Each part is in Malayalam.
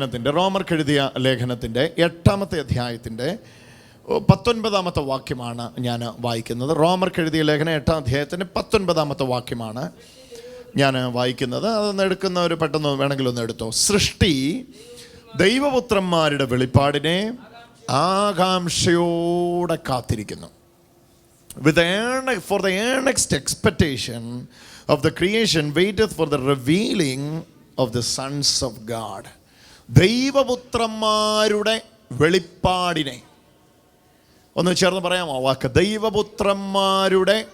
ലേഖനത്തിന്റെ റോമർക്ക് എഴുതിയ ലേഖനത്തിന്റെ എട്ടാമത്തെ അധ്യായത്തിന്റെ പത്തൊൻപതാമത്തെ വാക്യമാണ് ഞാൻ വായിക്കുന്നത്. റോമർക്ക് എഴുതിയ ലേഖനം എട്ടാം അധ്യായത്തിന്റെ പത്തൊൻപതാമത്തെ വാക്യമാണ് ഞാൻ വായിക്കുന്നത്. അതൊന്ന് എടുക്കുന്ന ഒരു പെട്ടെന്ന് വേണമെങ്കിൽ ഒന്ന് എടുത്തോ. സൃഷ്ടി ദൈവപുത്രന്മാരുടെ വെളിപ്പാടിനെ ആകാംക്ഷയോടെ കാത്തിരിക്കുന്നു. With earn for the earnest expectation of the creation waiteth for the revealing of the sons of God. ദൈവപുത്രന്മാരുടെ വെളിപ്പാടിനെ. ഒന്ന് ചേർന്ന് പറയാമോ? വാക്ക്. ദൈവപുത്രന്മാരുടെ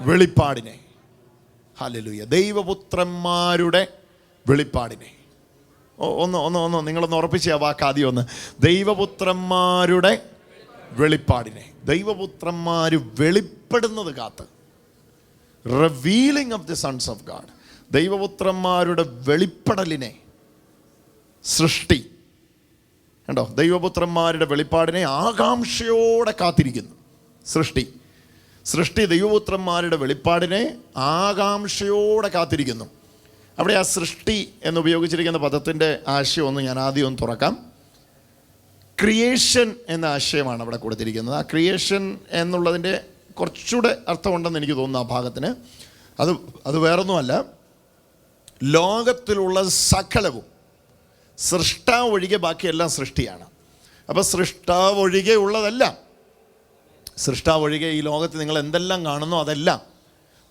വെളിപ്പാടിനെ. ഹല്ലേലൂയ. ദൈവപുത്രന്മാരുടെ വെളിപ്പാടിനെ. ഒന്ന് ഒന്ന് ഒന്ന് നിങ്ങളൊന്ന് ഉറപ്പിച്ച വാക്ക് ആദ്യം ഒന്ന്. ദൈവപുത്രന്മാരുടെ വെളിപ്പാടിനെ. ദൈവപുത്രന്മാർ വെളിപ്പെടുന്നത് കാത്ത്. Revealing of the sons of God ദൈവപുത്രന്മാരുടെ വെളിപ്പെടലിനെ. സൃഷ്ടി. കണ്ടോ? ദൈവപുത്രന്മാരുടെ വെളിപ്പാടിനെ ആകാംക്ഷയോടെ കാത്തിരിക്കുന്നു. സൃഷ്ടി. സൃഷ്ടി ദൈവപുത്രന്മാരുടെ വെളിപ്പാടിനെ ആകാംക്ഷയോടെ കാത്തിരിക്കുന്നു. അവിടെ ആ സൃഷ്ടി എന്ന് ഉപയോഗിച്ചിരിക്കുന്ന പദത്തിന്റെ ആശയം ഒന്ന് ഞാൻ ആദ്യം ഒന്ന് തുറക്കാം. ക്രിയേഷൻ എന്ന ആശയമാണ് അവിടെ കൊടുത്തിരിക്കുന്നത്. ആ ക്രിയേഷൻ എന്നുള്ളതിന്റെ കുറച്ചുകൂടെ അർത്ഥമുണ്ടെന്ന് എനിക്ക് തോന്നുന്നു ആ ഭാഗത്തിന്. അത് അത് വേറൊന്നുമല്ല. ലോകത്തിലുള്ള സകലവും സൃഷ്ടാവ് ഒഴികെ ബാക്കിയെല്ലാം സൃഷ്ടിയാണ്. അപ്പോൾ സൃഷ്ടാവ് ഒഴികെ ഉള്ളതെല്ലാം സൃഷ്ടാവ് ഒഴികെ ഈ ലോകത്ത് നിങ്ങൾ എന്തെല്ലാം കാണുന്നോ അതെല്ലാം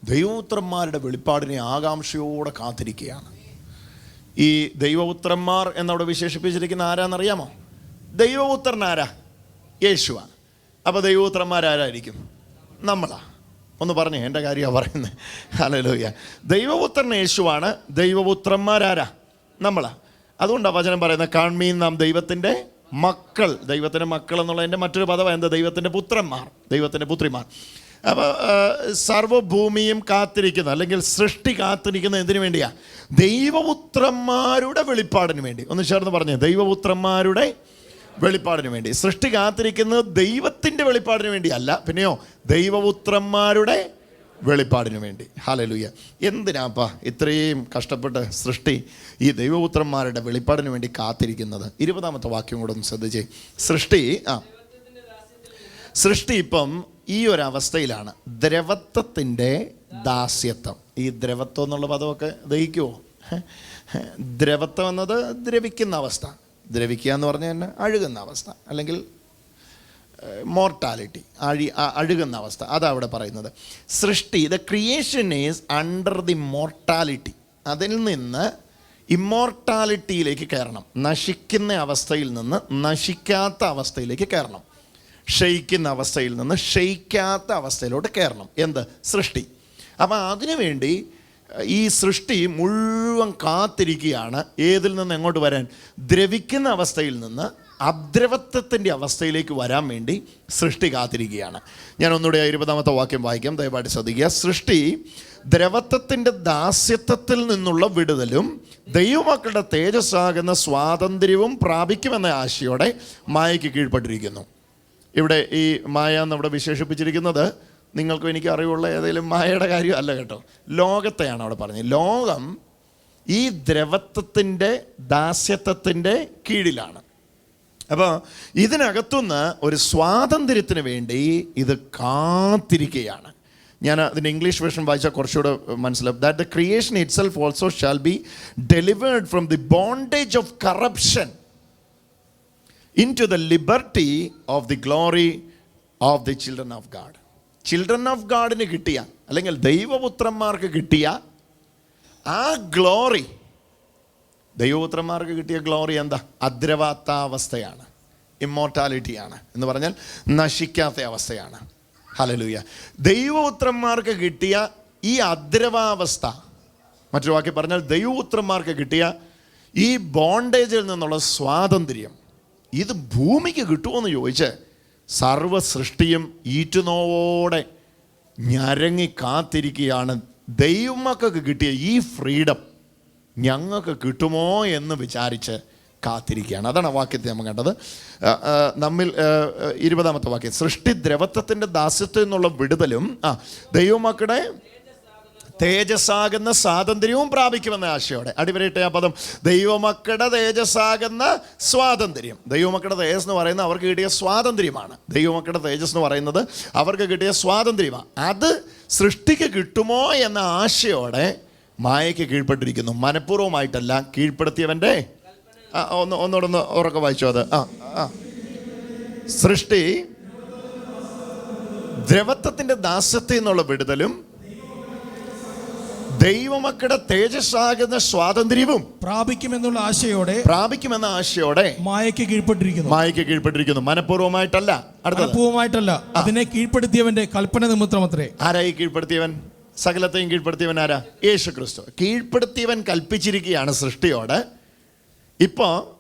ദൈവപുത്രന്മാരുടെ വെളിപ്പാടിനെ ആകാംക്ഷയോടെ കാത്തിരിക്കുകയാണ്. ഈ ദൈവപുത്രന്മാർ എന്നവിടെ വിശേഷിപ്പിച്ചിരിക്കുന്ന ആരാന്നറിയാമോ? ദൈവപുത്രൻ ആരാ യേശുവാണ്. അപ്പോൾ ദൈവപുത്രന്മാരാരായിരിക്കും? നമ്മളാ. ഒന്ന് പറഞ്ഞു എന്റെ കാര്യമാണ് പറയുന്നത് ഹല്ലേലൂയ. ദൈവപുത്രൻ യേശുവാണ് ദൈവപുത്രന്മാരാരാ? നമ്മളാ. അതുകൊണ്ടാണ് വചനം പറയുന്നത് കാൺമീൻ നാം ദൈവത്തിന്റെ മക്കൾ. ദൈവത്തിന്റെ മക്കൾ എന്നുള്ളതിന്റെ മറ്റൊരു പദവ എന്താ? ദൈവത്തിന്റെ പുത്രന്മാർ ദൈവത്തിന്റെ പുത്രിമാർ. അപ്പോൾ സർവഭൂമിയും കാത്തിരിക്കുന്ന അല്ലെങ്കിൽ സൃഷ്ടി കാത്തിരിക്കുന്ന എന്തിനു വേണ്ടിയാ? ദൈവപുത്രന്മാരുടെ വെളിപ്പാടിന് വേണ്ടി. ഒന്ന് ചേർന്ന് പറഞ്ഞു ദൈവപുത്രന്മാരുടെ വെളിപ്പാടിന് വേണ്ടി. സൃഷ്ടി കാത്തിരിക്കുന്നത് ദൈവത്തിന്റെ വെളിപ്പാടിന് വേണ്ടിയല്ല പിന്നെയോ ദൈവപുത്രന്മാരുടെ വെളിപ്പാടിന് വേണ്ടി. ഹാലലുയ്യ എന്തിനാപ്പാ ഇത്രയും കഷ്ടപ്പെട്ട് സൃഷ്ടി ഈ ദൈവപുത്രന്മാരുടെ വെളിപ്പാടിനു വേണ്ടി കാത്തിരിക്കുന്നത്? ഇരുപതാമത്തെ വാക്യം കൂടെ ഒന്ന് ശ്രദ്ധിച്ചേ. സൃഷ്ടി ആ. സൃഷ്ടി ഇപ്പം ഈ ഒരു അവസ്ഥയിലാണ്. ദ്രവത്വത്തിന്റെ ദാസ്യത്വം. ഈ ദ്രവത്വം എന്നുള്ള പദമൊക്കെ ദഹിക്കുമോ ദ്രവത്വം എന്നത് ദ്രവിക്കുന്ന അവസ്ഥ. ദ്രവിക്കുക എന്ന് പറഞ്ഞാൽ തന്നെ അഴുകുന്ന അവസ്ഥ. അല്ലെങ്കിൽ മോർട്ടാലിറ്റി അഴി അഴുകുന്ന അവസ്ഥ. അതാണ് അവിടെ പറയുന്നത്. സൃഷ്ടി the creation is under the mortality അതിൽ നിന്ന് ഇമ്മോർട്ടാലിറ്റിയിലേക്ക് കയറണം. നശിക്കുന്ന അവസ്ഥയിൽ നിന്ന് നശിക്കാത്ത അവസ്ഥയിലേക്ക് കയറണം. ക്ഷയിക്കുന്ന അവസ്ഥയിൽ നിന്ന് ക്ഷയിക്കാത്ത അവസ്ഥയിലോട്ട് കയറണം. എന്ത്? സൃഷ്ടി. അപ്പം അതിനുവേണ്ടി ഈ സൃഷ്ടി മുഴുവൻ കാത്തിരിക്കുകയാണ്. ഏതിൽ നിന്ന് എങ്ങോട്ട് വരാൻ? ദ്രവിക്കുന്ന അവസ്ഥയിൽ നിന്ന് അദ്രവത്വത്തിന്റെ അവസ്ഥയിലേക്ക് വരാൻ വേണ്ടി സൃഷ്ടി കാത്തിരിക്കുകയാണ്. ഞാൻ ഒന്നുകൂടെ ഇരുപതാമത്തെ വാക്യം വായിക്കാം. ദയവായിട്ട് ശ്രദ്ധിക്കുക. സൃഷ്ടി ദ്രവത്വത്തിന്റെ ദാസ്യത്വത്തിൽ നിന്നുള്ള വിടുതലും ദൈവമക്കളുടെ തേജസ്സാകുന്ന സ്വാതന്ത്ര്യവും പ്രാപിക്കുമെന്ന ആശയോടെ മായയ്ക്ക് കീഴ്പ്പെട്ടിരിക്കുന്നു. ഇവിടെ ഈ മായ എന്നവിടെ വിശേഷിപ്പിച്ചിരിക്കുന്നത് നിങ്ങൾക്കും എനിക്ക് അറിവുള്ള ഏതെങ്കിലും മായയുടെ കാര്യമല്ല കേട്ടോ. ലോകത്തെയാണ് അവിടെ പറഞ്ഞത്. ലോകം ഈ ദ്രവത്വത്തിന്റെ ദാസ്യത്വത്തിന്റെ കീഴിലാണ്. അപ്പോൾ ഇതിനകത്തുനിന്ന് ഒരു സ്വാതന്ത്ര്യത്തിന് വേണ്ടി ഇത് കാത്തിരിക്കുകയാണ്. ഞാൻ അതിന്റെ ഇംഗ്ലീഷ് വേർഷൻ വായിച്ചാൽ കുറച്ചുകൂടെ മനസ്സിലാവും. That the creation itself also shall be delivered from the bondage of corruption into the liberty of the glory of the children of God children of ഗാഡിന് കിട്ടിയ അല്ലെങ്കിൽ ദൈവപുത്രന്മാർക്ക് കിട്ടിയ ആ ഗ്ലോറി ദൈവപുത്രന്മാർക്ക് കിട്ടിയ ഗ്ലോറി എന്താ? അദ്രവാത്താവസ്ഥയാണ്. ഇമ്മോർട്ടാലിറ്റിയാണ് എന്ന് പറഞ്ഞാൽ നശിക്കാത്ത അവസ്ഥയാണ്. ഹലലൂയ ദൈവപുത്രന്മാർക്ക് കിട്ടിയ ഈ അദ്രവാവസ്ഥ മറ്റൊരു വാക്കി പറഞ്ഞാൽ ദൈവപുത്രന്മാർക്ക് കിട്ടിയ ഈ ബോണ്ടേജിൽ നിന്നുള്ള സ്വാതന്ത്ര്യം ഇത് ഭൂമിക്ക് കിട്ടുമോയെന്ന് ചോദിച്ച് സർവ സൃഷ്ടിയും ഈറ്റുനോവോടെ ഞരങ്ങി കാത്തിരിക്കുകയാണ് ദൈവമക്കൾക്ക് കിട്ടിയ ഈ ഫ്രീഡം ഞങ്ങൾക്ക് കിട്ടുമോ എന്ന് വിചാരിച്ച് കാത്തിരിക്കുകയാണ്. അതാണ് വാക്യത്തെ നമ്മൾ കണ്ടത്. നമ്മിൽ ഇരുപതാമത്തെ വാക്യം. സൃഷ്ടി ദ്രവത്വത്തിന്റെ ദാസ്യത്തിൽ നിന്നുള്ള വിടുതലും ആ ദൈവമക്കളുടെ തേജസ്സാകുന്ന സ്വാതന്ത്ര്യവും പ്രാപിക്കുമെന്ന ആശയോടെ അടിവരയിട്ട് ആ പദം. ദൈവമക്കളുടെ തേജസ്സാകുന്ന സ്വാതന്ത്ര്യം. ദൈവമക്കളുടെ തേജസ് എന്ന് പറയുന്നത് അവർക്ക് കിട്ടിയ സ്വാതന്ത്ര്യമാണ്. ദൈവമക്കളുടെ തേജസ് എന്ന് പറയുന്നത് അവർക്ക് കിട്ടിയ സ്വാതന്ത്ര്യമാണ്. അത് സൃഷ്ടിക്ക് കിട്ടുമോ എന്ന ആശയോടെ മായയ്ക്ക് കീഴ്പ്പെട്ടിരിക്കുന്നു. മനഃപൂർവമായിട്ടല്ല കീഴ്പ്പെടുത്തിയവന്റെ ആ, ഒന്ന് ഒന്നുകൂടെ ഒന്ന് ഉറക്കെ വായിച്ചോ അത്. ആ ആ. സൃഷ്ടി ദ്രവത്വത്തിന്റെ ദാസ്യത്തിൽ നിന്നുള്ള വിടുതലും ദൈവമക്കളുടെ തേജസ്സാകുന്ന സ്വാതന്ത്ര്യവും പ്രാപിക്കുമെന്നുള്ള ആശയോടെ പ്രാപിക്കുമെന്ന ആശയോടെ മായയ്ക്ക് കീഴ്പ്പെട്ടിരിക്കുന്നു. മായയ്ക്ക് കീഴ്പ്പെട്ടിരിക്കുന്നു. മനഃപൂർവമായിട്ടല്ല. അടുത്തത്. മനഃപൂർവമായിട്ടല്ല അതിനെ കീഴ്പ്പെടുത്തിയവന്റെ കൽപ്പന നിമിത്തമത്രേ. ആരായി കീഴ്പ്പെടുത്തിയവൻ? സകലത്തെയും കീഴ്പ്പെടുത്തിയവൻ ആരാ? യേശു ക്രിസ്തു കീഴ്പ്പെടുത്തിയവൻ കൽപ്പിച്ചിരിക്കുകയാണ് സൃഷ്ടിയോട്. ഇപ്പോൾ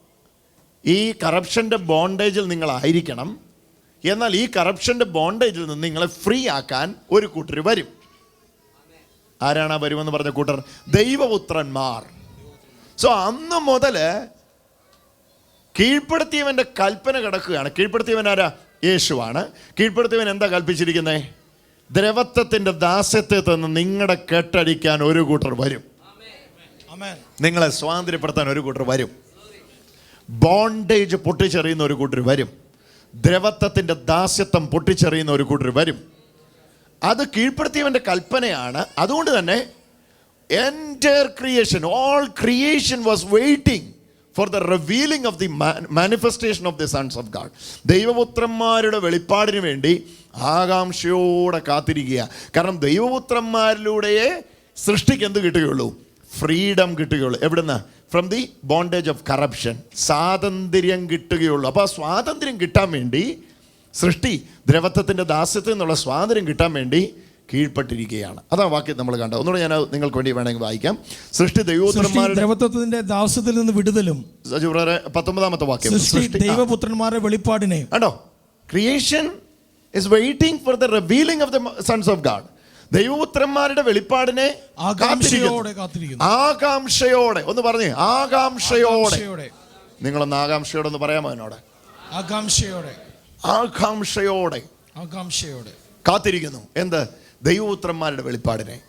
ഈ കറപ്ഷന്റെ ബോണ്ടേജിൽ നിങ്ങളായിരിക്കണം. എന്നാൽ ഈ കറപ്ഷന്റെ ബോണ്ടേജിൽ നിന്ന് നിങ്ങളെ ഫ്രീ ആക്കാൻ ഒരു കൂട്ടർ വരും. ആരാണ് ആ വരുമെന്ന് പറഞ്ഞ കൂട്ടർ? ദൈവപുത്രന്മാർ. സോ അന്ന് മുതൽ കീഴ്പ്പെടുത്തിയവന്റെ കൽപ്പന കിടക്കുകയാണ്. കീഴ്പ്പെടുത്തിയവൻ ആരാ? യേശുവാണ്. കീഴ്പ്പെടുത്തിയവൻ എന്താ കൽപ്പിച്ചിരിക്കുന്നത് ദ്രവത്വത്തിന്റെ ദാസ്യത്തെ നിന്ന് നിങ്ങളുടെ കെട്ടടിക്കാൻ ഒരു കൂട്ടർ വരും. നിങ്ങളെ സ്വാതന്ത്ര്യപ്പെടുത്താൻ ഒരു കൂട്ടർ വരും. ബോണ്ടേജ് പൊട്ടിച്ചെറിയുന്ന ഒരു കൂട്ടർ വരും. ദ്രവത്വത്തിന്റെ ദാസ്യത്വം പൊട്ടിച്ചെറിയുന്ന ഒരു കൂട്ടർ വരും. അത് കീഴ്പ്പെടുത്തിയവന്റെ കൽപ്പനയാണ്. അതുകൊണ്ട് തന്നെ entire creation all creation was waiting for the revealing of the manifestation of the sons of God ദൈവപുത്രന്മാരുടെ വെളിപ്പാടിന് വേണ്ടി ആകാംക്ഷയോടെ കാത്തിരിക്കുക. കാരണം ദൈവപുത്രന്മാരിലൂടെയേ സൃഷ്ടിക്ക് എന്ത് കിട്ടുകയുള്ളൂ? ഫ്രീഡം കിട്ടുകയുള്ളൂ. എവിടുന്ന്? From the bondage of corruption സ്വാതന്ത്ര്യം കിട്ടുകയുള്ളൂ. അപ്പോൾ ആ സ്വാതന്ത്ര്യം കിട്ടാൻ വേണ്ടി സൃഷ്ടി ദ്രവത്വത്തിന്റെ ദാസ്യത്തിൽ നിന്നുള്ള സ്വാതന്ത്ര്യം കിട്ടാൻ വേണ്ടി കീഴ്പ്പെട്ടിരിക്കുകയാണ്. അതാ വാക്യം നമ്മൾ കണ്ടത് ഒന്നുകൂടെ ഞാൻ നിങ്ങൾക്ക് വേണ്ടി വേണമെങ്കിൽ വായിക്കാം. സൃഷ്ടി ദൈവപുത്രന്മാരുടെ ദ്രവത്വത്തിന്റെ ദാസ്യത്തിൽ നിന്ന് വിടുതലും. പത്തൊമ്പതാമത്തെ വാക്യം. സൃഷ്ടി. ദൈവപുത്രന്മാരുടെ വെളിപ്പാടിനെ. കണ്ടോ? Creation is waiting for the revealing of the sons of God ദൈവപുത്രന്മാരുടെ വെളിപ്പാടിനെ ആകാംക്ഷയോടെ ഒന്ന് പറഞ്ഞേ ആകാംക്ഷയോടെ. നിങ്ങളൊന്ന് ആകാംക്ഷയോടെ ഒന്ന് പറയാമോ എന്നോട്? ആകാംക്ഷയോടെ. ആകാംക്ഷയോടെ. ആകാംക്ഷയോടെ. കാത്തിരിക്കുന്നു. എന്ത്? ദൈവപുത്രന്മാരുടെ വെളിപ്പാടിനെ.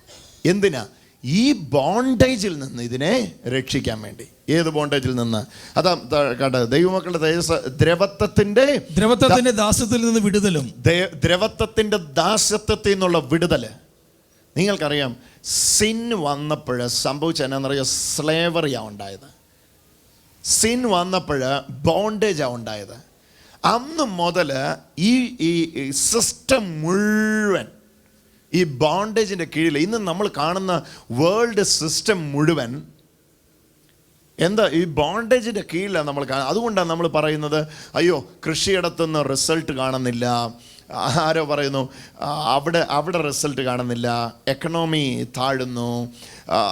എന്തിനാ? ഈ ബോണ്ടേജിൽ നിന്ന് ഇതിനെ രക്ഷിക്കാൻ വേണ്ടി. ഏത് ബോണ്ടേജിൽ നിന്ന്? അതാ കണ്ട ദൈവമക്കളുടെ തേജസ് ദ്രവത്വത്തിന്റെ ദ്രവത്വത്തിന്റെ ദാസത്തിൽ നിന്ന് വിടുതലും. ദ്രവത്വത്തിന്റെ ദാസത്വത്തിൽ നിന്നുള്ള വിടുതൽ നിങ്ങൾക്കറിയാം സിൻ വന്നപ്പോൾ സംഭവിച്ച എന്നാന്നറിയോ? സ്ലേവറിയാണ് ഉണ്ടായത്. സിൻ വന്നപ്പോൾ ബോണ്ടേജാണ് ഉണ്ടായത്. അന്ന് മുതൽ ഈ ഈ സിസ്റ്റം മുഴുവൻ ഈ ബോണ്ടേജിന്റെ കീഴിൽ ഇന്ന് നമ്മൾ കാണുന്ന വേൾഡ് സിസ്റ്റം മുഴുവൻ എന്താ? ഈ ബോണ്ടേജിന്റെ കീഴിലാണ് നമ്മൾ കാണുന്നത്. അതുകൊണ്ടാണ് നമ്മൾ പറയുന്നത് അയ്യോ കൃഷിയിടത്തുനിന്ന് റിസൾട്ട് കാണുന്നില്ല. ആരോ പറയുന്നു അവിടെ അവിടെ റിസൾട്ട് കാണുന്നില്ല. എക്കണോമി താഴുന്നു.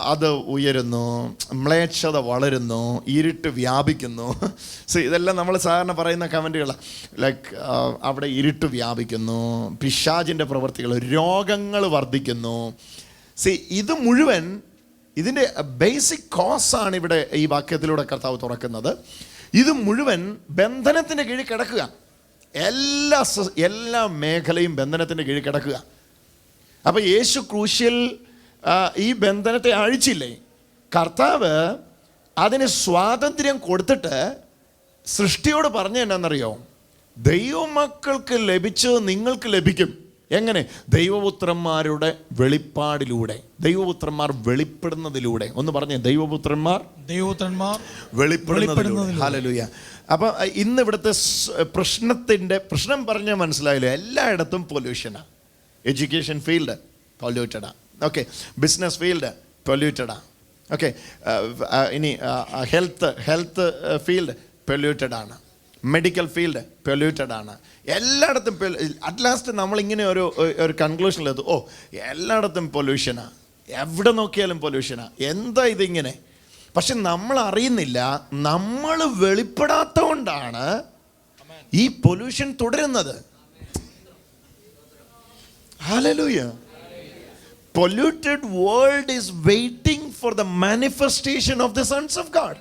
അത് ഉയരുന്നു. മ്ലേച്ഛത വളരുന്നു. ഇരുട്ട് വ്യാപിക്കുന്നു. സോ ഇതെല്ലാം നമ്മൾ സാധാരണ പറയുന്ന കമന്റുകളാണ് ലൈക്ക് അവിടെ ഇരുട്ട് വ്യാപിക്കുന്നു. പിശാജിന്റെ പ്രവൃത്തികൾ രോഗങ്ങൾ വർദ്ധിക്കുന്നു. സി ഇത് മുഴുവൻ ഇതിന്റെ ബേസിക് കോസാണ് ഇവിടെ ഈ വാക്യത്തിലൂടെ കർത്താവ് തുറക്കുന്നത്. ഇത് മുഴുവൻ ബന്ധനത്തിന്റെ കീഴിൽ കിടക്കുക. എല്ലാ എല്ലാ മേഖലയും ബന്ധനത്തിന്റെ കീഴിൽ കിടക്കുക. അപ്പോൾ യേശു ക്രൂശിൽ ഈ ബന്ധനത്തെ അഴിച്ചില്ലേ? കർത്താവ് അതിന് സ്വാതന്ത്ര്യം കൊടുത്തിട്ട് സൃഷ്ടിയോട് പറഞ്ഞു എന്നാണെന്നറിയോ ദൈവമക്കൾക്ക് ലഭിച്ചത് നിങ്ങൾക്ക് ലഭിക്കും. എങ്ങനെ? ദൈവപുത്രന്മാരുടെ വെളിപ്പാടിലൂടെ ദൈവപുത്രന്മാർ വെളിപ്പെടുന്നതിലൂടെ. ഒന്ന് പറഞ്ഞേ ദൈവപുത്രന്മാർ ദൈവപുത്രന്മാർ വെളിപ്പെടുന്നതിലൂടെ. അപ്പം ഇന്ന് ഇവിടുത്തെ പ്രശ്നത്തിന്റെ പ്രശ്നം പറഞ്ഞാൽ മനസ്സിലായില്ല എല്ലായിടത്തും പൊല്യൂഷനാണ് എഡ്യൂക്കേഷൻ ഫീൽഡ് പൊല്യൂറ്റഡാണ് ഓക്കെ ബിസിനസ് ഫീൽഡ് പൊല്യൂറ്റഡാണ് ഓക്കെ ഇനി ഹെൽത്ത് ഹെൽത്ത് ഫീൽഡ് പൊല്യൂട്ടഡാണ് മെഡിക്കൽ ഫീൽഡ് പൊല്യൂട്ടഡ് ആണ്. എല്ലായിടത്തും അറ്റ് ലാസ്റ്റ് നമ്മളിങ്ങനെ ഒരു ഒരു കൺക്ലൂഷനിലെത്തും ഓ എല്ലായിടത്തും പൊല്യൂഷനാണ് എവിടെ നോക്കിയാലും പൊല്യൂഷനാണ് എന്താ ഇതിങ്ങനെ? പക്ഷെ നമ്മൾ അറിയുന്നില്ല നമ്മൾ വെളിപ്പെടാത്തതുകൊണ്ടാണ് ഈ പൊല്യൂഷൻ തുടരുന്നത്. Hallelujah. Polluted world is waiting for the manifestation of the sons of God.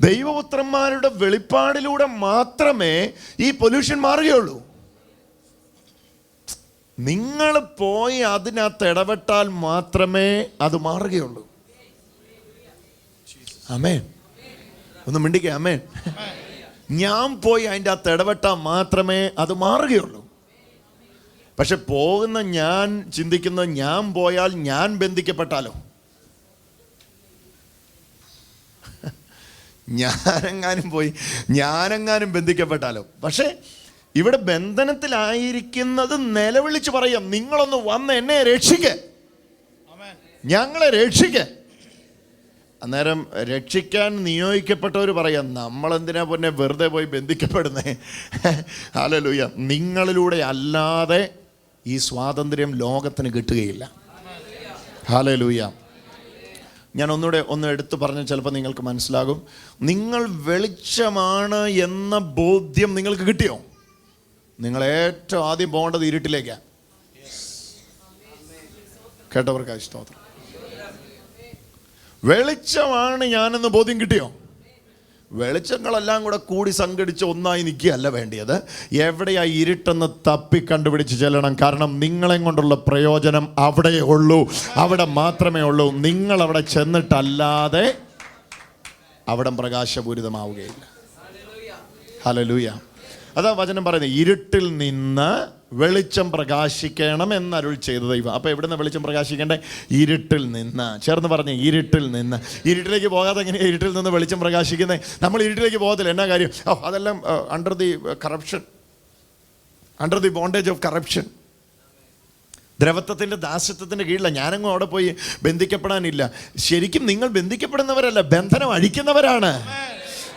ദൈവപുത്രന്മാരുടെ വെളിപ്പാടിലൂടെ മാത്രമേ ഈ പൊല്യൂഷൻ മാറുകയുള്ളൂ. നിങ്ങൾ പോയി അതിനകത്ത് ഇടപെട്ടാൽ മാത്രമേ അത് മാറുകയുള്ളൂ. അമേൻ ഒന്ന് മിണ്ടിക്ക അമേൻ ഞാൻ പോയി അതിന്റെ അകത്ത് ഇടപെട്ടാൽ മാത്രമേ അത് മാറുകയുള്ളൂ. പക്ഷെ പോകുന്ന ഞാൻ ചിന്തിക്കുന്നത് ഞാൻ പോയാൽ ഞാൻ ബന്ധിക്കപ്പെട്ടാലോ? ഞാനെങ്ങാനും പോയി ഞാനെങ്ങാനും ബന്ധിക്കപ്പെട്ടാലോ? പക്ഷേ ഇവിടെ ബന്ധനത്തിലായിരിക്കുന്നത് നിലവിളിച്ച് പറയാം നിങ്ങളൊന്ന് വന്ന് എന്നെ രക്ഷിക്ക. ഞങ്ങളെ രക്ഷിക്ക. അന്നേരം രക്ഷിക്കാൻ നിയോഗിക്കപ്പെട്ടവർ പറയാം നമ്മളെന്തിനാ പിന്നെ വെറുതെ പോയി ബന്ധിക്കപ്പെടുന്നേ? ഹാലലൂയ നിങ്ങളിലൂടെ അല്ലാതെ ഈ സ്വാതന്ത്ര്യം ലോകത്തിന് കിട്ടുകയില്ല. ഹാലലൂയ ഞാൻ ഒന്നുകൂടെ ഒന്ന് എടുത്തു പറഞ്ഞ് ചിലപ്പോൾ നിങ്ങൾക്ക് മനസ്സിലാകും. നിങ്ങൾ വെളിച്ചമാണ് എന്ന ബോധ്യം നിങ്ങൾക്ക് കിട്ടിയോ? നിങ്ങൾ ഏറ്റവും ആദ്യം പോകേണ്ടത് ഇരുട്ടിലേക്കാണ് കേട്ടവർക്ക് സ്തോത്രം. വെളിച്ചമാണ് ഞാനെന്ന് ബോധ്യം കിട്ടിയോ? വെളിച്ചങ്ങളെല്ലാം കൂടെ കൂടി സംഘടിച്ച് ഒന്നായി നിൽക്കുകയല്ല വേണ്ടിയത്. എവിടെയാ ഇരുട്ടെന്ന് തപ്പി കണ്ടുപിടിച്ച് ചെല്ലണം? കാരണം നിങ്ങളെ കൊണ്ടുള്ള പ്രയോജനം അവിടെ ഉള്ളൂ. അവിടെ മാത്രമേ ഉള്ളൂ. നിങ്ങൾ അവിടെ ചെന്നിട്ടല്ലാതെ അവിടം പ്രകാശപൂരിതമാവുകയില്ല. ഹലലൂയ അതാ വചനം പറയുന്നത്. ഇരുട്ടിൽ നിന്ന് വെളിച്ചം പ്രകാശിക്കണം എന്നരുൾ ചെയ്ത ദൈവം. അപ്പോൾ എവിടുന്ന് വെളിച്ചം പ്രകാശിക്കേണ്ടേ? ഇരുട്ടിൽ നിന്ന്. ചേർന്ന് പറഞ്ഞേ ഇരുട്ടിൽ നിന്ന്. ഇരുട്ടിലേക്ക് പോകാതെ എങ്ങനെയാണ് ഇരുട്ടിൽ നിന്ന് വെളിച്ചം പ്രകാശിക്കുന്നത് നമ്മൾ ഇരുട്ടിലേക്ക് പോകത്തില്ല. എന്നാ കാര്യം? ഓ അതെല്ലാം under the corruption under the bondage of corruption ദ്രവത്വത്തിന്റെ ദാസ്യത്വത്തിന്റെ കീഴിലാണ് ഞാനങ്ങും അവിടെ പോയി ബന്ധിക്കപ്പെടാനില്ല. ശരിക്കും നിങ്ങൾ ബന്ധിക്കപ്പെടുന്നവരല്ല ബന്ധനം അഴിക്കുന്നവരാണ്.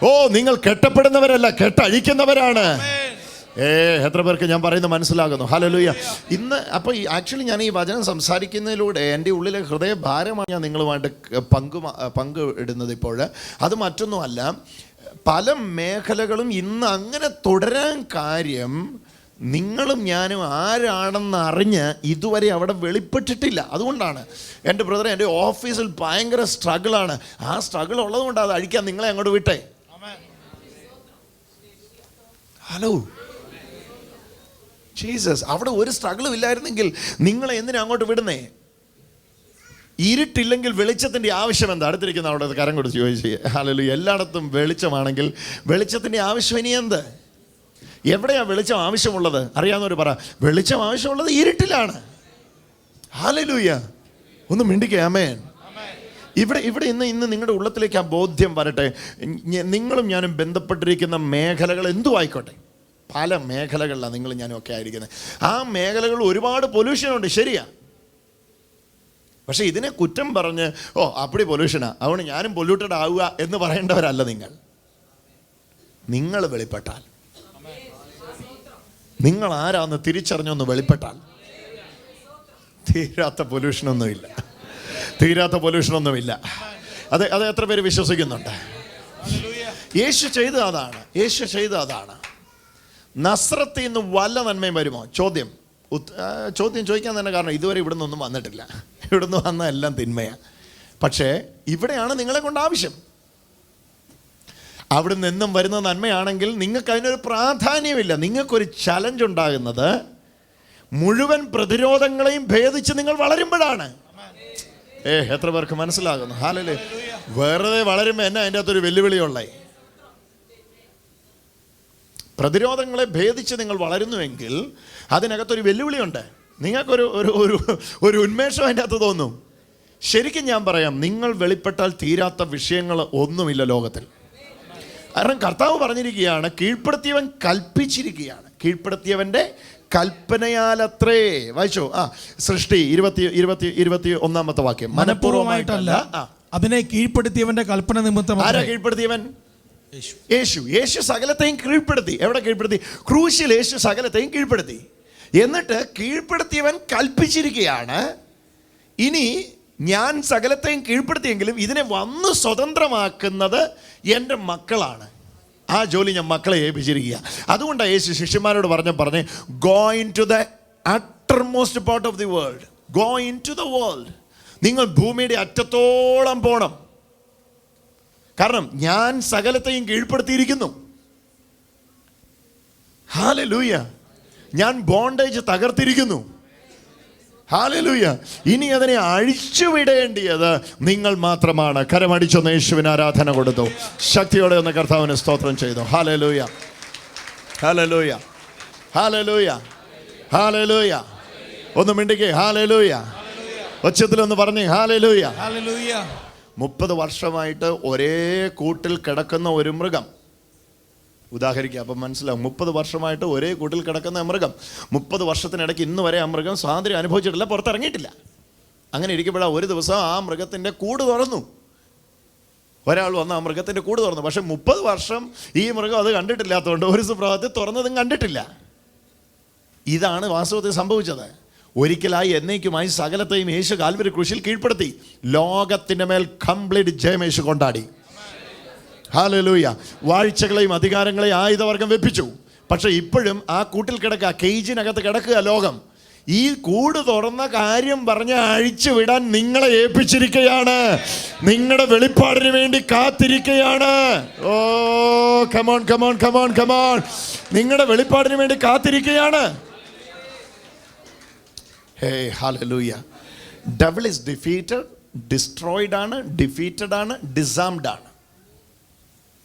ഓ നിങ്ങൾ കെട്ടപ്പെടുന്നവരല്ല കെട്ടഴിക്കുന്നവരാണ്. ഏ എത്ര പേർക്ക് ഞാൻ പറയുന്നത് മനസ്സിലാകുന്നു. ഹലലുയ്യ ഇന്ന് അപ്പോൾ ഈ ആക്ച്വലി ഞാൻ ഈ വചനം സംസാരിക്കുന്നതിലൂടെ എന്റെ ഉള്ളിലെ ഹൃദയഭാരമാണ് ഞാൻ നിങ്ങളുമായിട്ട് പങ്കു പങ്കു ഇടുന്നത് ഇപ്പോൾ. അത് മറ്റൊന്നുമല്ല പല മേഖലകളും ഇന്ന് അങ്ങനെ തുടരാൻ കാര്യം നിങ്ങളും ഞാനും ആരാണെന്ന് അറിഞ്ഞ് ഇതുവരെ അവിടെ വെളിപ്പെട്ടിട്ടില്ല. അതുകൊണ്ടാണ് എന്റെ ബ്രദർ എന്റെ ഓഫീസിൽ ഭയങ്കര സ്ട്രഗിളാണ്. ആ സ്ട്രഗിൾ ഉള്ളതുകൊണ്ടാണ് അത് അഴിക്കാൻ നിങ്ങളെ അങ്ങോട്ട് വിട്ടേ. ഹലോ ജീസസ് അവിടെ ഒരു സ്ട്രഗിളും ഇല്ലായിരുന്നെങ്കിൽ നിങ്ങളെ എന്തിനാ അങ്ങോട്ട് വിടുന്നേ? ഇരുട്ടില്ലെങ്കിൽ വെളിച്ചത്തിന്റെ ആവശ്യം എന്താ? അടുത്തിരിക്കുന്ന അവിടെ കരം കൊടുത്ത് ചോദിച്ചു അല്ലെങ്കിൽ എല്ലായിടത്തും വെളിച്ചമാണെങ്കിൽ വെളിച്ചത്തിന്റെ ആവശ്യം ഇനി എന്ത്? എവിടെയാ വെളിച്ചം ആവശ്യമുള്ളത്? അറിയാവുന്നവർ പറ. വെളിച്ചം ആവശ്യമുള്ളത് ഇരുട്ടിലാണ്. ഹാലലൂയ ഒന്ന് മിണ്ടിക്കേ അമേൻ ഇവിടെ ഇവിടെ ഇന്ന് ഇന്ന് നിങ്ങളുടെ ഉള്ളത്തിലേക്ക് ആ ബോധ്യം വരട്ടെ. നിങ്ങളും ഞാനും ബന്ധപ്പെട്ടിരിക്കുന്ന മേഖലകൾ എന്തു ആയിക്കോട്ടെ. പല മേഖലകളിലാണ് നിങ്ങൾ ഞാനൊക്കെ ആയിരിക്കുന്നത്. ആ മേഖലകൾ ഒരുപാട് പൊല്യൂഷൻ ഉണ്ട് ശരിയാ. പക്ഷെ ഇതിനെ കുറ്റം പറഞ്ഞ് ഓ അപ്പടി പൊല്യൂഷനാ അതുകൊണ്ട് ഞാനും പൊല്യൂട്ടഡ് ആവുക എന്ന് പറയേണ്ടവരല്ല നിങ്ങൾ. നിങ്ങൾ വെളിപ്പെട്ടാൽ. നിങ്ങൾ ആരാന്ന് തിരിച്ചറിഞ്ഞൊന്ന് വെളിപ്പെട്ടാൽ. തീരാത്ത പൊല്യൂഷനൊന്നുമില്ല തീരാത്ത പൊല്യൂഷനൊന്നുമില്ല അത് അത് എത്ര പേര് വിശ്വസിക്കുന്നുണ്ട്? യേശു ചെയ്ത അതാണ്. യേശു ചെയ്ത അതാണ്. നസ്രത്തിൽ നിന്ന് വല്ല നന്മയും വരുമോ? ചോദ്യം. ചോദ്യം ചോദിക്കാൻ തന്നെ കാരണം ഇതുവരെ ഇവിടെ നിന്നൊന്നും വന്നിട്ടില്ല. ഇവിടെ നിന്ന് വന്ന എല്ലാം തിന്മയാണ് പക്ഷേ ഇവിടെയാണ് നിങ്ങളെ കൊണ്ട് ആവശ്യം. അവിടെ നിന്നും വരുന്ന നന്മയാണെങ്കിൽ നിങ്ങൾക്ക് അതിനൊരു പ്രാധാന്യമില്ല. നിങ്ങൾക്കൊരു ചലഞ്ച് ഉണ്ടാകുന്നത് മുഴുവൻ പ്രതിരോധങ്ങളെയും ഭേദിച്ച് നിങ്ങൾ വളരുമ്പോഴാണ്. ഏ എത്ര പേർക്ക് മനസ്സിലാകുന്നു? ഹാലല്ലേ വെറുതെ വളരുമ്പോൾ എന്നെ അതിന്റെ അകത്തൊരു വെല്ലുവിളിയുള്ളേ? പ്രതിരോധങ്ങളെ ഭേദിച്ച് നിങ്ങൾ വളരുന്നുവെങ്കിൽ അതിനകത്തൊരു വെല്ലുവിളിയുണ്ട്. നിങ്ങൾക്കൊരു ഒരു ഒരു ഒരു ഉന്മേഷം അതിന്റെ അകത്ത് തോന്നും. ശരിക്കും ഞാൻ പറയാം നിങ്ങൾ വെളിപ്പെട്ടാൽ തീരാത്ത വിഷയങ്ങൾ ഒന്നുമില്ല ലോകത്തിൽ. കാരണം കർത്താവ് പറഞ്ഞിരിക്കുകയാണ് കീഴ്പ്പെടുത്തിയവൻ കൽപ്പിച്ചിരിക്കുകയാണ്. കീഴ്പ്പെടുത്തിയവന്റെ കൽപ്പനയാലത്രേ. വായിച്ചോ? ആ സൃഷ്ടി ഇരുപത്തി ഇരുപത്തി ഇരുപത്തി ഒന്നാമത്തെ വാക്യം. മനഃപൂർവമായിട്ടല്ല. അതിനെ കീഴ്പ്പെടുത്തിയവന്റെ കൽപ്പന നിമിത്തം ആരാ കീഴ്പ്പെടുത്തിയവൻ? യേശു. യേശു. സകലത്തെയും കീഴ്പ്പെടുത്തി. എവിടെ കീഴ്പ്പെടുത്തി? ക്രൂശിൽ യേശു സകലത്തെയും കീഴ്പ്പെടുത്തി. എന്നിട്ട് കീഴ്പ്പെടുത്തിയവൻ കൽപ്പിച്ചിരിക്കുകയാണ് ഇനി ഞാൻ സകലത്തെയും കീഴ്പ്പെടുത്തിയെങ്കിലും ഇതിനെ വന്ന് സ്വതന്ത്രമാക്കുന്നത് എന്റെ മക്കളാണ്. ആ ജോലി ഞാൻ മക്കളെ ഏൽപ്പിച്ചിരിക്കുക അതുകൊണ്ടാണ് യേശു ശിഷ്യന്മാരോട് പറഞ്ഞ പറഞ്ഞ് go into the uttermost part of the world go into the world നിങ്ങൾ ഭൂമിയുടെ അറ്റത്തോളം പോണം. കാരണം ഞാൻ സകലത്തെയും കീഴ്പ്പെടുത്തിയിരിക്കുന്നു. ഹാലലൂയ ഞാൻ ബോണ്ടേജ് തകർത്തിരിക്കുന്നു. ഹാലലൂയ ഇനി അതിനെ അഴിച്ചുവിടേണ്ടിയത് നിങ്ങൾ മാത്രമാണ്. കരമടിച്ചൊന്ന് യേശുവിന് ആരാധന കൊടുത്തു. ശക്തിയോടെ ഒന്ന് കർത്താവിന് സ്തോത്രം ചെയ്തു. ഹാലലൂയ ഹാലലൂയ ഹാലലൂയ ഹാലലൂയ ഒന്ന് മിണ്ടിക്കേ. ഹാലലൂയ ഒച്ചത്തിലൊന്ന് പറഞ്ഞേ. ഹാലലൂയ ഹല്ലേലൂയ മുപ്പത് വർഷമായിട്ട് ഒരേ കൂട്ടിൽ കിടക്കുന്ന ഒരു മൃഗം. ഉദാഹരിക്കുക അപ്പം മനസ്സിലാവും. മുപ്പത് വർഷമായിട്ട് ഒരേ കൂട്ടിൽ കിടക്കുന്ന മൃഗം. മുപ്പത് വർഷത്തിനിടയ്ക്ക് ഇന്ന് വരെ ആ മൃഗം സ്വാതന്ത്ര്യം അനുഭവിച്ചിട്ടില്ല പുറത്തിറങ്ങിയിട്ടില്ല. അങ്ങനെ ഇരിക്കുമ്പോഴാണ് ഒരു ദിവസം ആ മൃഗത്തിന്റെ കൂട് തുറന്നു. ഒരാൾ വന്ന് ആ മൃഗത്തിന്റെ കൂട് തുറന്നു. പക്ഷെ മുപ്പത് വർഷം ഈ മൃഗം അത് കണ്ടിട്ടില്ലാത്തതുകൊണ്ട് ഒരു സുപ്രഭാതത്തിൽ തുറന്നതും കണ്ടിട്ടില്ല. ഇതാണ് വാസ്തവത്തിൽ സംഭവിച്ചത്. ഒരിക്കലായി എന്നേക്കുമായി സകലത്തെയും യേശു കാൽവരി കൃഷിയിൽ കീഴ്പ്പെടുത്തി. ലോകത്തിന്റെ മേൽ കംപ്ലീറ്റ് ജയം യേശു കൊണ്ടാടി. ഹാലലൂയ വാഴ്ചകളെയും അധികാരങ്ങളെയും ആയുധവർഗം വെപ്പിച്ചു. പക്ഷേ ഇപ്പോഴും ആ കൂട്ടിൽ കിടക്കുക കേജിനകത്ത് കിടക്കുക ലോകം. ഈ കൂട് തുറന്ന കാര്യം പറഞ്ഞ് അഴിച്ചു വിടാൻ നിങ്ങളെ ഏൽപ്പിച്ചിരിക്കുകയാണ് നിങ്ങളുടെ വെളിപ്പാടിന് വേണ്ടി കാത്തിരിക്കുകയാണ് ഓ come on come on come on come on നിങ്ങളുടെ വെളിപ്പാടിന് വേണ്ടി കാത്തിരിക്കുകയാണ് ഹേ hallelujah devil is defeated destroyed ആണ് ഡിഫീറ്റഡ് ആണ് ഡിസാംഡ് ആണ്.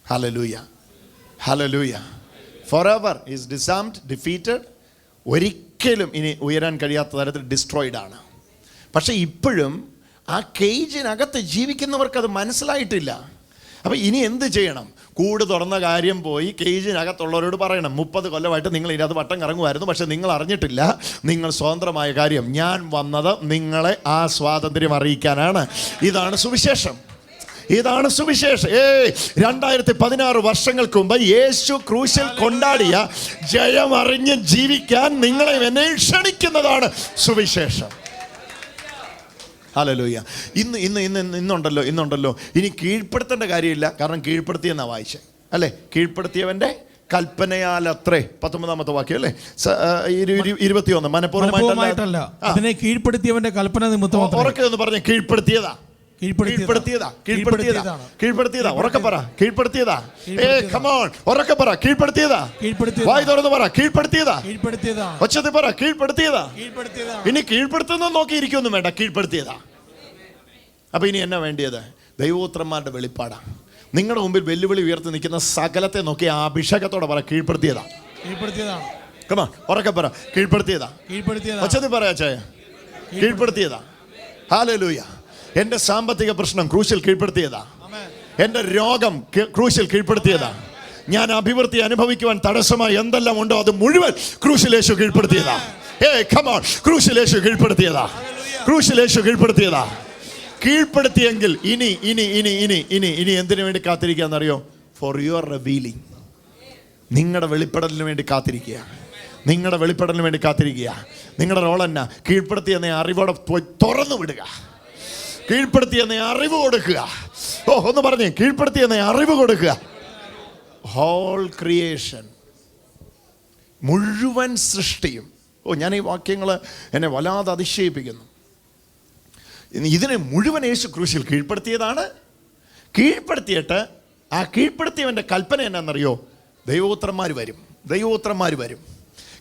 Hallelujah hallelujah forever is disarmed defeated ഒരിക്കലും ഇനി ഉയരാൻ കഴിയാത്ത തരത്തിൽ ഡിസ്ട്രോയിഡ് ആണ്. പക്ഷേ ഇപ്പോഴും ആ കേജിനകത്ത് ജീവിക്കുന്നവർക്ക് അത് മനസ്സിലായിട്ടില്ല. അപ്പം ഇനി എന്ത് ചെയ്യണം? കൂട് തുറന്ന കാര്യം പോയി കേജിനകത്തുള്ളവരോട് പറയണം മുപ്പത് കൊല്ലമായിട്ട് നിങ്ങൾ ഇതിനകത്ത് വട്ടം കറങ്ങുമായിരുന്നു പക്ഷേ നിങ്ങൾ അറിഞ്ഞിട്ടില്ല. നിങ്ങൾ സ്വതന്ത്രമായ കാര്യം. ഞാൻ വന്നത് നിങ്ങളെ ആ സ്വാതന്ത്ര്യം അറിയിക്കാനാണ്. ഇതാണ് സുവിശേഷം. ഇതാണ് സുവിശേഷം. ഏ രണ്ടായിരത്തി പതിനാറ് വർഷങ്ങൾക്ക് മുമ്പ് യേശു ക്രൂശിൽ കൊണ്ടാടിയ ജയമറിഞ്ഞ് ജീവിക്കാൻ നിങ്ങളെ എന്നെ ക്ഷണിക്കുന്നതാണ് സുവിശേഷം. ഹലലൂയ ഇന്ന് ഇന്ന് ഇന്ന് ഇന്ന് ഇന്നുണ്ടല്ലോ ഇന്നുണ്ടല്ലോ. ഇനി കീഴ്പ്പെടുത്തേണ്ട കാര്യമില്ല. കാരണം കീഴ്പ്പെടുത്തിയെന്നാണ് വായിച്ചത് അല്ലേ? കീഴ്പ്പെടുത്തിയവന്റെ കൽപ്പനയാൽ അത്രേ പത്തൊമ്പതാമത്തെ വാക്യം അല്ലേ? ഇരുപത്തിയൊന്ന്. മനഃപൂർവമായിട്ടല്ല. അതിനെ കീഴ്പ്പെടുത്തിയവന്റെ കൽപ്പന നിമിത്തം ഉറക്കെന്ന് ഉറക്കെ പറഞ്ഞ കീഴ്പ്പെടുത്തിയതാ. കീഴ്പ്പെടുത്തിയതാ. കീഴ്പ്പെടുത്തിയതാ കീഴ്പ്പെടുത്തിയതാണ്. കീഴ്പ്പെടുത്തിയതാ. ഉറക്കെ പറ കീഴ്പ്പെടുത്തിയതാ. ഏ കീഴ്പ്പെടുത്തിയതാ. കമോൺ ഉറക്കെ പറ കീഴ്പ്പെടുത്തിയതാ. കീഴ്പ്പെടുത്തിയതാ. വായി തുറന്ന് പറ കീഴ്പ്പെടുത്തിയതാ. കീഴ്പ്പെടുത്തിയതാണ് ഒച്ചത്തിൽ പറ കീഴ്പ്പെടുത്തിയതാ. കീഴ്പ്പെടുത്തിയതാണ് ഇനി കീഴ്പ്പെടുത്തുന്ന നോക്കിയിരിക്കൊന്നും വേണ്ട കീഴ്പ്പെടുത്തിയതാ. അപ്പൊ ഇനി എന്നാ വേണ്ടിയത്? ദൈവോത്രന്മാരുടെ വെളിപ്പാടാ. നിങ്ങളുടെ മുമ്പിൽ വെല്ലുവിളി ഉയർത്തി നിൽക്കുന്ന സകലത്തെ നോക്കി ആ അഭിഷേകത്തോടെ പറ കീഴ്പ്പെടുത്തിയതാ. കീഴ്പ്പെടുത്തിയതാണ് കമാ ഉറക്കെ പറ കീഴ്പ്പെടുത്തിയതാ. കീഴ്പ്പെടുത്തിയതാ. ഒച്ചത്തിൽ പറയാ ചായ കീഴ്പ്പെടുത്തിയതാ. ഹാലലൂയ എന്റെ സാമ്പത്തിക പ്രശ്നം ക്രൂശിൽ കീഴ്പ്പെടുത്തിയതാ. എന്റെ രോഗം ക്രൂശിൽ കീഴ്പ്പെടുത്തിയതാ. ഞാൻ അഭിവൃദ്ധി അനുഭവിക്കുവാൻ തടസ്സമായി എന്തെല്ലാം ഉണ്ടോ അത് മുഴുവൻ ക്രൂശിലേശു കീഴ്പ്പെടുത്തിയതാ. ഏ കമോൺ ക്രൂശിലേശു കീഴ്പ്പെടുത്തിയതാ. ക്രൂശിലേശു കീഴ്പ്പെടുത്തിയതാ. കീഴ്പ്പെടുത്തിയെങ്കിൽ ഇനി ഇനി ഇനി ഇനി ഇനി ഇനി എന്തിനു വേണ്ടി കാത്തിരിക്കുകയെന്നറിയോ ഫോർ യുവർ റിവീലിംഗ് നിങ്ങളുടെ വെളിപ്പെടലിന് വേണ്ടി കാത്തിരിക്കുക. നിങ്ങളുടെ വെളിപ്പെടലിന് വേണ്ടി കാത്തിരിക്കുക. നിങ്ങളുടെ റോൾ എന്നാ? കീഴ്പ്പെടുത്തി എന്ന അറിവോടെ തുറന്നു വിടുക. കീഴ്പ്പെടുത്തി എന്ന അറിവ് കൊടുക്കുക. ഓ ഒന്ന് പറഞ്ഞേ കീഴ്പ്പെടുത്തി എന്ന അറിവ് കൊടുക്കുക. ഹോൾ ക്രിയേഷൻ മുഴുവൻ സൃഷ്ടിയും. ഓ ഞാൻ ഈ വാക്യങ്ങൾ എന്നെ വല്ലാതെ അതിശയിപ്പിക്കുന്നു. ഇതിനെ മുഴുവൻ യേശു ക്രൂശിൽ കീഴ്പ്പെടുത്തിയതാണ്. കീഴ്പ്പെടുത്തിയിട്ട് ആ കീഴ്പ്പെടുത്തിയവന്റെ കൽപ്പന എന്നാണെന്നറിയോ? ദൈവോത്രന്മാർ വരും. ദൈവോത്രന്മാർ വരും.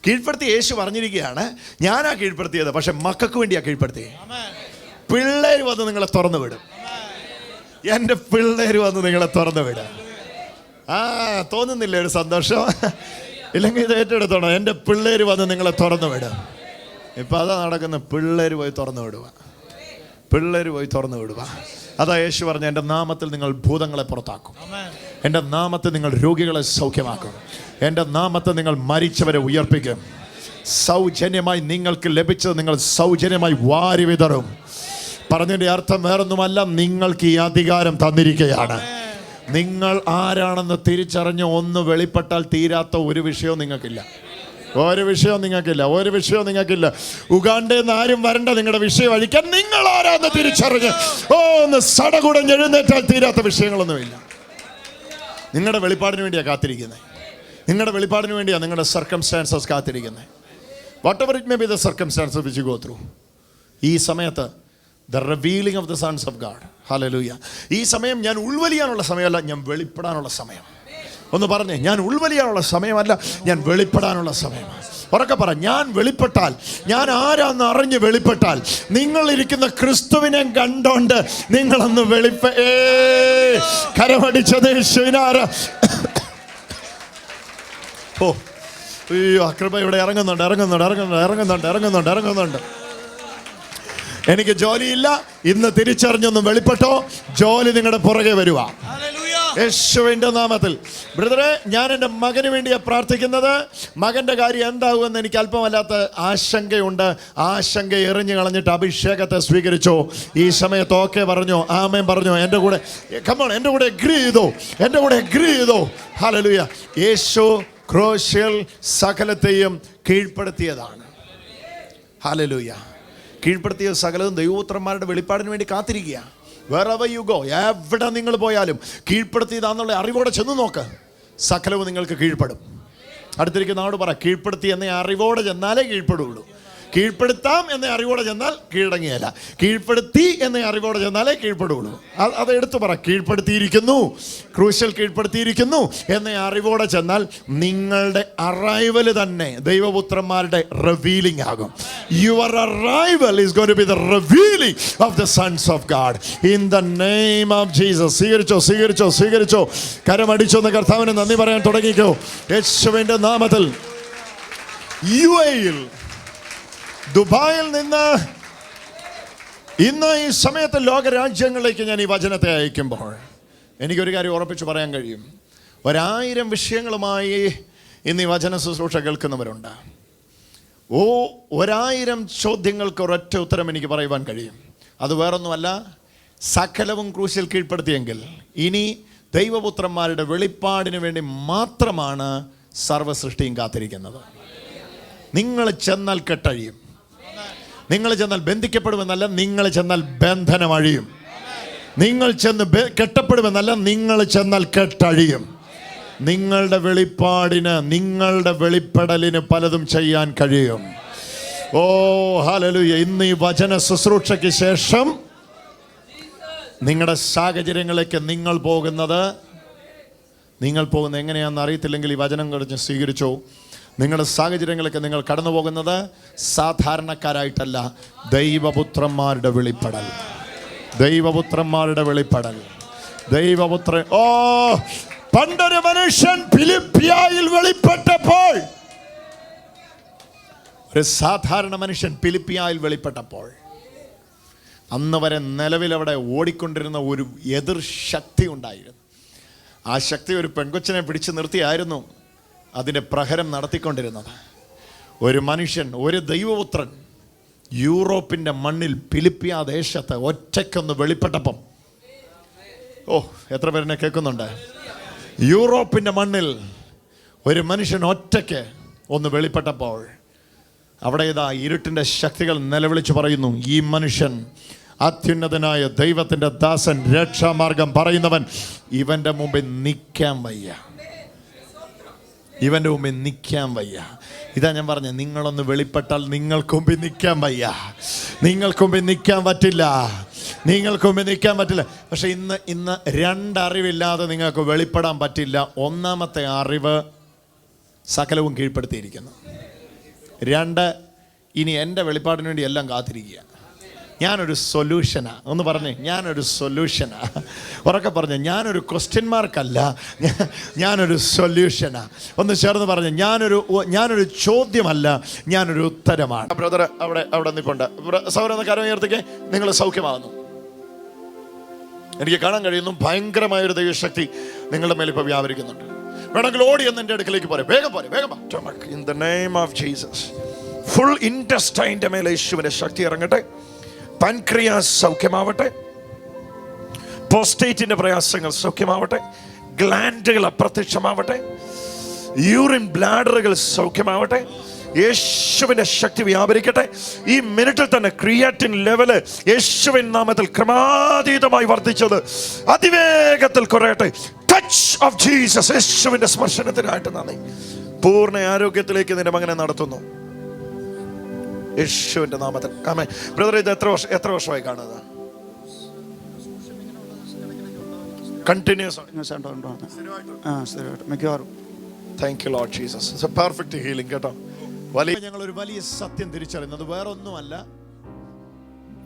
കീഴ്പ്പെടുത്തി യേശു പറഞ്ഞിരിക്കുകയാണ് ഞാനാ കീഴ്പ്പെടുത്തിയത് പക്ഷെ മക്കൾക്ക് വേണ്ടിയാ കീഴ്പ്പെടുത്തിയത് പിള്ളേർ വന്ന് നിങ്ങളെ തുറന്നു വിടും. എന്റെ പിള്ളേർ വന്ന് നിങ്ങളെ തുറന്നു വിടും. ആ തോന്നുന്നില്ല ഒരു സന്തോഷം? ഇല്ലെങ്കിൽ ഇത് ഏറ്റെടുത്തോണം? എന്റെ പിള്ളേർ വന്ന് നിങ്ങളെ തുറന്നു വിടും. ഇപ്പം അതാ നടക്കുന്ന പിള്ളേർ പോയി തുറന്നു വിടുക. പിള്ളേർ പോയി തുറന്നു വിടുക. അതാ യേശു പറഞ്ഞ എന്റെ നാമത്തിൽ നിങ്ങൾ ഭൂതങ്ങളെ പുറത്താക്കും. എന്റെ നാമത്തിൽ നിങ്ങൾ രോഗികളെ സൗഖ്യമാക്കും. എന്റെ നാമത്തിൽ നിങ്ങൾ മരിച്ചവരെ ഉയർപ്പിക്കും. സൗജന്യമായി നിങ്ങൾക്ക് ലഭിച്ചത് നിങ്ങൾ സൗജന്യമായി വാരി വിതറും. പറഞ്ഞതിന്റെ അർത്ഥം വേറൊന്നുമല്ല നിങ്ങൾക്ക് ഈ അധികാരം തന്നിരിക്കുകയാണ്. നിങ്ങൾ ആരാണെന്ന് തിരിച്ചറിഞ്ഞ് ഒന്ന് വെളിപ്പെട്ടാൽ തീരാത്ത ഒരു വിഷയവും നിങ്ങൾക്കില്ല. ഒരു വിഷയവും നിങ്ങൾക്കില്ല ഒരു വിഷയവും നിങ്ങൾക്കില്ല. ഉഗാണ്ടെന്ന് ആരും വരണ്ട നിങ്ങളുടെ വിഷയം അഴിക്കാൻ നിങ്ങൾ ആരാന്ന് തിരിച്ചറിഞ്ഞ് ഓ ഒന്ന് സടകുടഞ്ഞ് എഴുന്നേറ്റാൽ തീരാത്ത വിഷയങ്ങളൊന്നുമില്ല. നിങ്ങളുടെ വെളിപ്പാടിന് വേണ്ടിയാണ് കാത്തിരിക്കുന്നത് നിങ്ങളുടെ വെളിപ്പാടിന് വേണ്ടിയാണ് നിങ്ങളുടെ സർക്കംസ്റ്റാൻസസ് കാത്തിരിക്കുന്നത് whatever it may be the circumstances which go through ഈ സമയത്ത് the revealing of the sons of God hallelujah ഈ സമയം ഞാൻ ഉൾവലിയാനുള്ള സമയമല്ല ഞാൻ വെളിപ്പെടാനുള്ള സമയം. ഒന്ന് പറഞ്ഞേ ഞാൻ ഉൾവലിയാനുള്ള സമയമല്ല ഞാൻ വെളിപ്പെടാനുള്ള സമയമാണ്. ഉറക്കെ പറ ഞാൻ വെളിപ്പെട്ടാൽ ഞാൻ ആരാന്ന് അറിഞ്ഞ് വെളിപ്പെട്ടാൽ നിങ്ങളിരിക്കുന്ന ക്രിസ്തുവിനെ കണ്ടോണ്ട് നിങ്ങളൊന്ന് വെളിപ്പ ഏ കരമടിച്ചത് യേശുവിനാര. ഓ അയ്യോ അക്രമ ഇവിടെ ഇറങ്ങുന്നുണ്ട് ഇറങ്ങുന്നുണ്ട് ഇറങ്ങുന്നുണ്ട് ഇറങ്ങുന്നുണ്ട് ഇറങ്ങുന്നുണ്ട് ഇറങ്ങുന്നുണ്ട്. എനിക്ക് ജോലിയില്ല. ഇന്ന് തിരിച്ചറിഞ്ഞൊന്നും വെളിപ്പെട്ടോ? ജോലി നിങ്ങളുടെ പുറകെ വരുക. യേശുവിന്റെ നാമത്തിൽ. ബ്രദറെ ഞാൻ എന്റെ മകന് വേണ്ടിയാണ് പ്രാർത്ഥിക്കുന്നത്. മകന്റെ കാര്യം എന്താകുമെന്ന് എനിക്ക് അല്പമല്ലാത്ത ആശങ്കയുണ്ട്. ആശങ്ക എറിഞ്ഞു കളഞ്ഞിട്ട് അഭിഷേകത്തെ സ്വീകരിച്ചു. ഈ സമയത്ത് ഓക്കെ പറഞ്ഞോ. ആമേൻ പറഞ്ഞു. എന്റെ കൂടെ കമ്മോൺ എന്റെ കൂടെ എഗ്രി ചെയ്തോ. എന്റെ കൂടെ എഗ്രി ചെയ്തോ. ഹലലുയ യേശു ക്രോഷ്യൽ സകലത്തെയും കീഴ്പ്പെടുത്തിയതാണ്. ഹലലുയ കീഴ്പ്പെടുത്തിയ സകലതും ദൈവപുത്രന്മാരുടെ വെളിപ്പാടിന് വേണ്ടി കാത്തിരിക്കുക വേറെ യുഗോ എവിടെ നിങ്ങൾ പോയാലും കീഴ്പ്പെടുത്തിയതാന്നുള്ള അറിവോടെ ചെന്ന് നോക്ക്. സകലവും നിങ്ങൾക്ക് കീഴ്പ്പെടും. അടുത്തിരിക്കുന്ന ആളോട് പറ കീഴ്പ്പെടുത്തി എന്ന അറിവോടെ ചെന്നാലേ കീഴ്പ്പെടുള്ളൂ. കീഴ്പ്പെടുത്താം എന്ന അറിവോടെ ചെന്നാൽ കീഴടങ്ങിയല്ല. കീഴ്പ്പെടുത്തി എന്ന അറിവോടെ ചെന്നാലേ കീഴ്പ്പെടുള്ളൂ. അത് അത് എടുത്തു പറ. കീഴ്പ്പെടുത്തിയിരിക്കുന്നു. ക്രൂശൽ കീഴ്പ്പെടുത്തിയിരിക്കുന്നു എന്ന അറിവോടെ ചെന്നാൽ നിങ്ങളുടെ അറൈവൽ തന്നെ ദൈവപുത്രന്മാരുടെ റിവീലിംഗ് ആകും. Your arrival is gonna be the revealing of the sons of God in the name of Jesus സ്വീകരിച്ചോ സ്വീകരിച്ചോ സ്വീകരിച്ചോ. കരമടിച്ചോ എന്ന് കർത്താവിന് നന്ദി പറയാൻ തുടങ്ങിക്കോ. യേശുവിന്റെ നാമത്തിൽ. യു എയിൽ ദുബായിൽ നിന്ന് ഇന്ന് ഈ സമയത്ത് ലോകരാജ്യങ്ങളിലേക്ക് ഞാൻ ഈ വചനത്തെ അയക്കുമ്പോൾ എനിക്കൊരു കാര്യം ഉറപ്പിച്ച് പറയാൻ കഴിയും. ഒരായിരം വിഷയങ്ങളുമായി ഇന്ന് ഈ വചന ശുശ്രൂഷ കേൾക്കുന്നവരുണ്ട്. ഓ ഒരായിരം ചോദ്യങ്ങൾക്ക് ഒരൊറ്റ ഉത്തരം എനിക്ക് പറയുവാൻ കഴിയും. അത് വേറൊന്നുമല്ല സകലവും ക്രൂശിൽ കീഴ്പ്പെടുത്തിയെങ്കിൽ ഇനി ദൈവപുത്രന്മാരുടെ വെളിപ്പാടിന് വേണ്ടി മാത്രമാണ് സർവസൃഷ്ടിയും കാത്തിരിക്കുന്നത്. നിങ്ങൾ ചെന്നാൽ കെട്ടഴിയും. നിങ്ങൾ ചെന്നാൽ ബന്ധിക്കപ്പെടുമെന്നല്ല നിങ്ങൾ ചെന്നാൽ ബന്ധനം അഴിയും നിങ്ങൾ ചെന്ന് കെട്ടപ്പെടുമെന്നല്ല നിങ്ങൾ ചെന്നാൽ കെട്ടഴിയും. നിങ്ങളുടെ വെളിപ്പാടിന് നിങ്ങളുടെ വെളിപ്പെടലിന് പലതും ചെയ്യാൻ കഴിയും. ഓ ഹലലു ഇന്ന് ഈ വചന ശുശ്രൂഷയ്ക്ക് ശേഷം നിങ്ങളുടെ സാഹചര്യങ്ങളിലേക്ക് നിങ്ങൾ പോകുന്നത് നിങ്ങൾ പോകുന്നത് എങ്ങനെയാണെന്ന് അറിയത്തില്ലെങ്കിൽ ഈ വചനം കുറച്ച് സ്വീകരിച്ചോ? നിങ്ങളുടെ സാഹചര്യങ്ങളൊക്കെ നിങ്ങൾ കടന്നു പോകുന്നത് സാധാരണക്കാരായിട്ടല്ല ദൈവപുത്രന്മാരുടെ വെളിപ്പെടൽ. ദൈവപുത്രന്മാരുടെ വെളിപ്പെടൽ. ദൈവപുത്ര ഓ പണ്ടൊരു മനുഷ്യൻ ഫിലിപ്പിയായിൽ വെളിപ്പെട്ടപ്പോൾ ഒരു സാധാരണ മനുഷ്യൻ ഫിലിപ്പിയായിൽ വെളിപ്പെട്ടപ്പോൾ അന്ന് വരെ നിലവിലവിടെ ഓടിക്കൊണ്ടിരുന്ന ഒരു എതിർ ശക്തി ഉണ്ടായിരുന്നു. ആ ശക്തി ഒരു പെൺകൊച്ചിനെ പിടിച്ചു നിർത്തിയായിരുന്നു. അതിന്റെ പ്രഹരം നടത്തിക്കൊണ്ടിരുന്നത്. ഒരു മനുഷ്യൻ ഒരു ദൈവപുത്രൻ യൂറോപ്പിന്റെ മണ്ണിൽ ഫിലിപ്പിയ ദേശത്ത് ഒറ്റയ്ക്കൊന്ന് വെളിപ്പെട്ടപ്പം. ഓ എത്ര പേരെന്നെ കേൾക്കുന്നുണ്ട്? യൂറോപ്പിന്റെ മണ്ണിൽ ഒരു മനുഷ്യൻ ഒറ്റയ്ക്ക് ഒന്ന് വെളിപ്പെട്ടപ്പോൾ അവിടെ ഇതാ ഇരുട്ടിന്റെ ശക്തികൾ നിലവിളിച്ച് പറയുന്നു. ഈ മനുഷ്യൻ അത്യുന്നതനായ ദൈവത്തിന്റെ ദാസൻ രക്ഷാമാർഗം പറയുന്നവൻ ഇവന്റെ മുമ്പിൽ നിൽക്കാൻ വയ്യ. ഇവന്റെ മുമ്പിൽ നിൽക്കാൻ വയ്യ. ഇതാ ഞാൻ പറഞ്ഞത് നിങ്ങളൊന്ന് വെളിപ്പെട്ടാൽ നിങ്ങൾക്ക് മുമ്പിൽ നിൽക്കാൻ വയ്യ. നിങ്ങൾക്ക് മുമ്പിൽ നിൽക്കാൻ പറ്റില്ല. നിങ്ങൾക്ക് മുമ്പിൽ നിൽക്കാൻ പറ്റില്ല. പക്ഷെ ഇന്ന് ഇന്ന് രണ്ടറിവില്ലാതെ നിങ്ങൾക്ക് വെളിപ്പെടാൻ പറ്റില്ല. ഒന്നാമത്തെ അറിവ് സകലവും കീഴ്പ്പെടുത്തിയിരിക്കുന്നു. രണ്ട് ഇനി എന്റെ വെളിപ്പാടിന് വേണ്ടി എല്ലാം കാത്തിരിക്കുക ഞാനൊരു സൊല്യൂഷനാ ഒന്ന് പറഞ്ഞേ ഞാനൊരു സൊല്യൂഷനാ ഉറക്കെ പറഞ്ഞു ഞാനൊരു ക്വസ്റ്റ്യൻ മാർക്കല്ല ഞാനൊരു സൊല്യൂഷനാ ഒന്ന് ചേർന്ന് പറഞ്ഞു ഞാനൊരു ഞാനൊരു ചോദ്യമല്ല ഞാനൊരു ഉത്തരമാണ്. ബ്രദർ അവിടെ അവിടെ നിൽപ്പുണ്ട് സൗരന്ന് കരം ഉയർത്തിക്കേ. നിങ്ങൾ സൗഖ്യമാകുന്നു. എനിക്ക് കാണാൻ കഴിയുന്നു ഭയങ്കരമായ ഒരു ദൈവശക്തി നിങ്ങളുടെ മേൽ ഇപ്പോൾ വ്യാപരിക്കുന്നുണ്ട്. വേണമെങ്കിൽ ഓടി എന്ന് എന്റെ അടുക്കലേക്ക് പോരെ. വേഗം പോരെ വേഗം in the name of Jesus full interest അതിന്റെ മേലെ യേശുവിന്റെ ശക്തി ഇറങ്ങട്ടെ. പൻക്രിയാസ് സൗഖ്യമാവട്ടെ. പ്രോസ്റ്റേറ്റിന്റെ പ്രയാസങ്ങൾ സൗഖ്യമാവട്ടെ. ഗ്ലാൻഡുകൾ അപ്രത്യക്ഷമാവട്ടെ. യൂറിൻ ബ്ലാഡറുകൾ സൗഖ്യമാവട്ടെ. യേശുവിന്റെ ശക്തി വ്യാപരിക്കട്ടെ. ഈ മിനിറ്റിൽ തന്നെ ക്രിയാറ്റിൻ ലെവൽ യേശുവിൻ നാമത്തിൽ ക്രമാതീതമായി വർദ്ധിച്ചത് അതിവേഗത്തിൽ കുറയട്ടെ. ടച്ച് ഓഫ് ജീസസ് യേശുവിന്റെ സ്പർശനത്തിനായിട്ട് നന്ദി. പൂർണ ആരോഗ്യത്തിലേക്ക് മകനെ നടത്തുന്നു. യേശുവിന്റെ നാമത്തിൽ. ആമേ ബ്രദർ ഇത് എത്ര വർഷം എത്ര വർഷമായി കാണുന്നത്? കണ്ടിന്യൂസ് ആ സ്ഥിരമായിട്ട്. മിക്കവാറും. Thank you Lord Jesus it's a perfect healing കേട്ടോ. വലിയ ഞങ്ങൾ ഒരു വലിയ സത്യം തിരിച്ചറിയുന്നത് വേറൊന്നുമല്ല.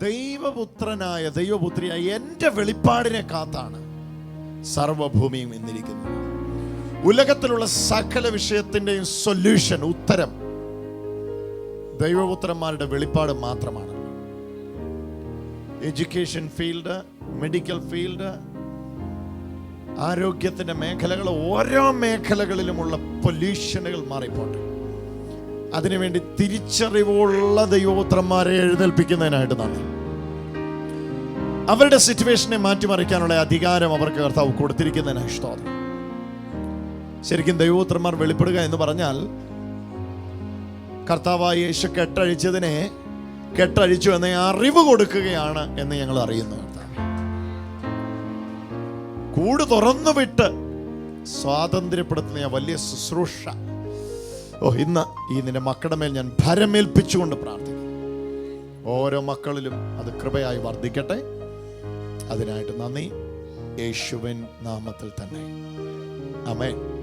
ദൈവപുത്രനായ ദൈവപുത്രിയായ എന്റെ വെളിപ്പാടിനെ കാത്താണ് സർവഭൂമിയും ഇന്നിരിക്കുന്നത് ഉലകത്തിലുള്ള സകല വിഷയത്തിന്റെയും സൊല്യൂഷൻ ഉത്തരം ദൈവപുത്രന്മാരുടെ വെളിപ്പാട് മാത്രമാണ്. എഡ്യൂക്കേഷൻ ഫീൽഡ് മെഡിക്കൽ ഫീൽഡ് ആരോഗ്യത്തിന്റെ മേഖലകൾ ഓരോ മേഖലകളിലുമുള്ള പൊല്യൂഷനുകൾ മാറിപ്പോട്ടെ. അതിനുവേണ്ടി തിരിച്ചറിവുള്ള ദൈവപുത്രന്മാരെ എഴുന്നേൽപ്പിക്കുന്നതിനായിട്ട് നന്ദി. അവരുടെ സിറ്റുവേഷനെ മാറ്റിമറിക്കാനുള്ള അധികാരം അവർക്ക് കർത്താവ് കൊടുത്തിരിക്കുന്നതിനാണ് ഇഷ്ടം ശരിക്കും ദൈവപുത്രന്മാർ വെളിപ്പെടുക എന്ന് പറഞ്ഞാൽ കർത്താവായ യേശു കെട്ടഴിച്ചതിനെ കെട്ടഴിച്ചു എന്ന അറിവ് കൊടുക്കുകയാണ് എന്ന് ഞങ്ങൾ അറിയുന്നു കൂട് തുറന്നു വിട്ട് സ്വാതന്ത്ര്യപ്പെടുത്തുന്ന വലിയ ശുശ്രൂഷ. ഓ ഇന്ന് ഈ നിന്റെ മക്കളുടെ മേൽ ഞാൻ ഭരമേൽപ്പിച്ചുകൊണ്ട് പ്രാർത്ഥിക്കും ഓരോ മക്കളിലും അത് കൃപയായി വർദ്ധിക്കട്ടെ. അതിനായിട്ട് നന്ദി. യേശുവിൻ നാമത്തിൽ തന്നെ. അമേ